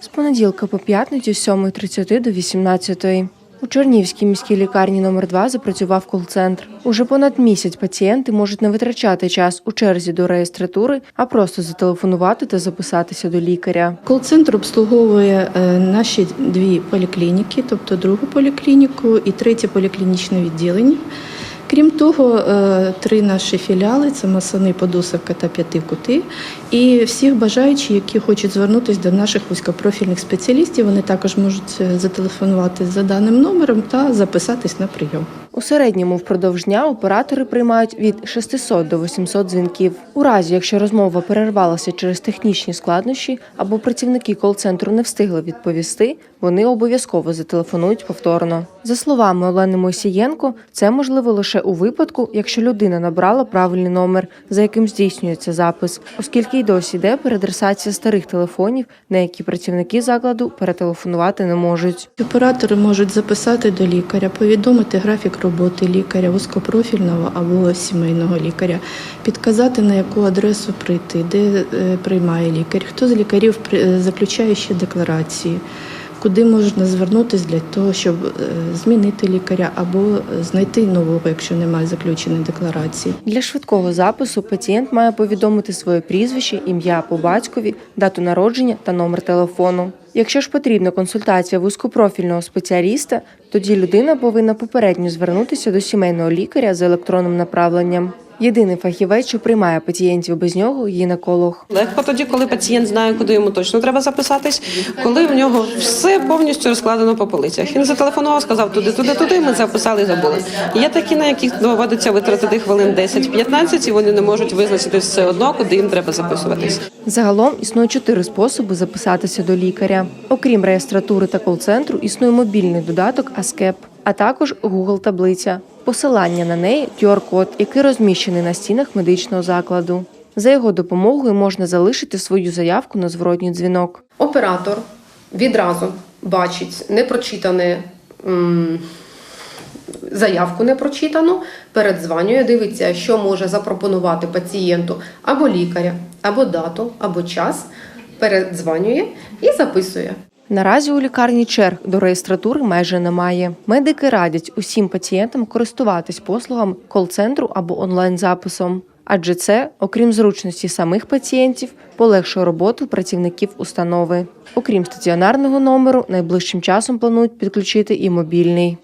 з понеділка по п'ятницю з 7.30 до 18.00. У Чернівській міській лікарні номер 2 запрацював кол-центр. Уже понад місяць пацієнти можуть не витрачати час у черзі до реєстратури, а просто зателефонувати та записатися до лікаря. Кол-центр обслуговує е, наші дві поліклініки, тобто другу поліклініку і третє поліклінічне відділення. Крім того, е, три наші філіали це Масани, Подусовка та П'ятикути. І всіх бажаючих, які хочуть звернутися до наших вузькопрофільних спеціалістів, вони також можуть е, зателефонувати за даним номером та записатись на прийом. У середньому впродовж дня оператори приймають від 600 до 800 дзвінків. У разі, якщо розмова перервалася через технічні складнощі або працівники кол-центру не встигли відповісти, вони обов'язково зателефонують повторно. За словами Олени Мойсієнко, це можливо лише у випадку, якщо людина набрала правильний номер, за яким здійснюється запис, оскільки й досі йде переадресація старих телефонів, на які працівники закладу перетелефонувати не можуть. Оператори можуть записати до лікаря, повідомити графік роботи лікаря, вузькопрофільного або сімейного лікаря, підказати на яку адресу прийти, де е, приймає лікар, хто з лікарів е, заключає ще декларації, куди можна звернутися для того, щоб е, змінити лікаря або знайти нового, якщо немає заключеної декларації. Для швидкого запису пацієнт має повідомити своє прізвище, ім'я по батькові, дату народження та номер телефону. Якщо ж потрібна консультація вузькопрофільного спеціаліста, тоді людина повинна попередньо звернутися до сімейного лікаря за електронним направленням. Єдиний фахівець, що приймає пацієнтів без нього, гінеколог. Легко тоді, коли пацієнт знає, куди йому точно треба записатись, коли в нього все повністю розкладено по полицях. Він зателефонував, сказав туди, туди, туди. Ми записали і забули. Є такі, на яких доводиться витратити хвилин 10-15, і вони не можуть визначитись все одно, куди їм треба записуватись. Загалом існує чотири способи записатися до лікаря. Окрім реєстратури та кол-центру, існує мобільний додаток Аскеп, а також Google таблиця. Посилання на неї QR-код, який розміщений на стінах медичного закладу. За його допомогою можна залишити свою заявку на зворотній дзвінок. Оператор відразу бачить непрочитане заявку непрочитану, передзванює, дивиться, що може запропонувати пацієнту або лікаря, або дату, або час, передзванює і записує. Наразі у лікарні черг до реєстратури майже немає. Медики радять усім пацієнтам користуватись послугами кол-центру або онлайн-записом, адже це, окрім зручності самих пацієнтів, полегшує роботу працівників установи. Окрім стаціонарного номеру, найближчим часом планують підключити і мобільний.